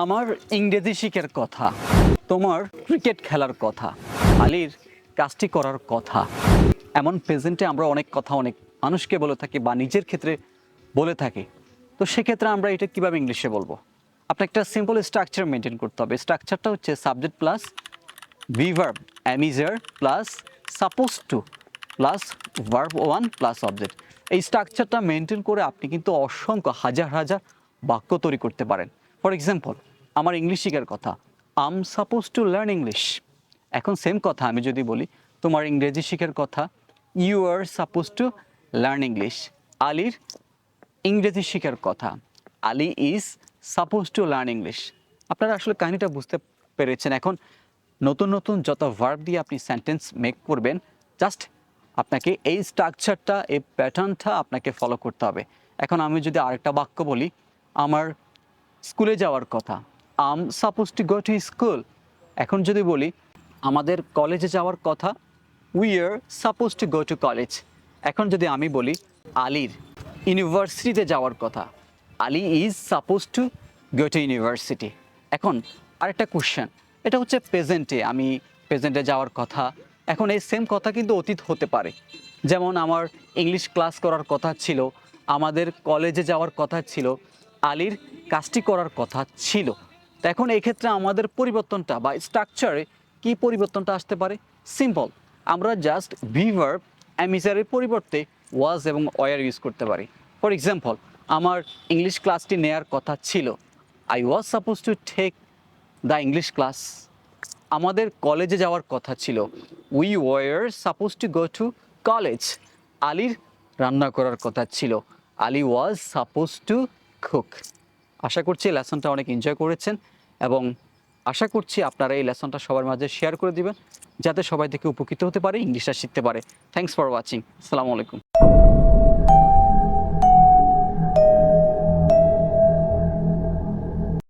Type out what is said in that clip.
আমার ইংরেজি শিখের কথা, তোমার ক্রিকেট খেলার কথা, আলীর কাজটি করার কথা। এমন প্রেজেন্টে আমরা অনেক কথা, অনেক মানুষকে বলে থাকি বা নিজের ক্ষেত্রে বলে থাকি। তো সেক্ষেত্রে আমরা এটা কীভাবে ইংলিশে বলব? আপনার একটা সিম্পল স্ট্রাকচার মেনটেন করতে হবে। স্ট্রাকচারটা হচ্ছে subject plus be verb am is are plus suppose to plus verb one plus object এই স্ট্রাকচারটা মেনটেন করে আপনি কিন্তু অসংখ্য, হাজার হাজার বাক্য তৈরি করতে পারেন। ফর এক্সাম্পল আমার ইংলিশ শিখার কথা। I'm suppose to learn English এখন সেম কথা আমি যদি বলি, তোমার ইংরেজি শিখার কথা you are suppose to learn English আলির ইংরেজি শেখার কথা। Ali is suppose to learn English আপনারা আসলে কাহিনিটা বুঝতে পেরেছেন। এখন নতুন নতুন যত ভার্ব দিয়ে আপনি সেন্টেন্স মেক করবেন জাস্ট আপনাকে এই স্ট্রাকচারটা এই প্যাটার্নটা আপনাকে ফলো করতে হবে। এখন আমি যদি আরেকটা বাক্য বলি, আমার স্কুলে যাওয়ার কথা। I'm suppose to go to school এখন যদি বলি, আমাদের কলেজে যাওয়ার কথা we are suppose to go to college এখন যদি আমি বলি, আলীর ইউনিভার্সিটিতে যাওয়ার কথা, Ali is suppose to go to university এখন আরেকটা কোশ্চেন এটা হচ্ছে প্রেজেন্টে আমি প্রেজেন্টে যাওয়ার কথা। এখন এই সেম কথা কিন্তু অতীত হতে পারে। যেমন আমার ইংলিশ ক্লাস করার কথা ছিল, আমাদের কলেজে যাওয়ার কথা ছিল আলীর কাজটি করার কথা ছিল। তো এখন এই ক্ষেত্রে আমাদের পরিবর্তনটা বা স্ট্রাকচারে কি পরিবর্তনটা আসতে পারে? সিম্পল আমরা জাস্ট ভিভার অ্যামিজারের পরিবর্তে ওয়াজ এবং ওয়ার ইউজ করতে পারি। ফর এক্সাম্পল আমার ইংলিশ ক্লাসটি নেয়ার কথা ছিল। I was suppose to take the English class আমাদের কলেজে যাওয়ার কথা ছিল। We were suppose to go to college আলীর রান্না করার কথা ছিল। Ali was suppose to cook আশা করছি লেসনটা অনেক এনজয় করেছেন এবং আশা করছি আপনারা এই লেসনটা সবার মাঝে শেয়ার করে দিবেন, যাতে সবাই থেকে উপকৃত হতে পারে ইংলিশটা শিখতে পারে। থ্যাংকস ফর ওয়াচিং আসসালামু আলাইকুম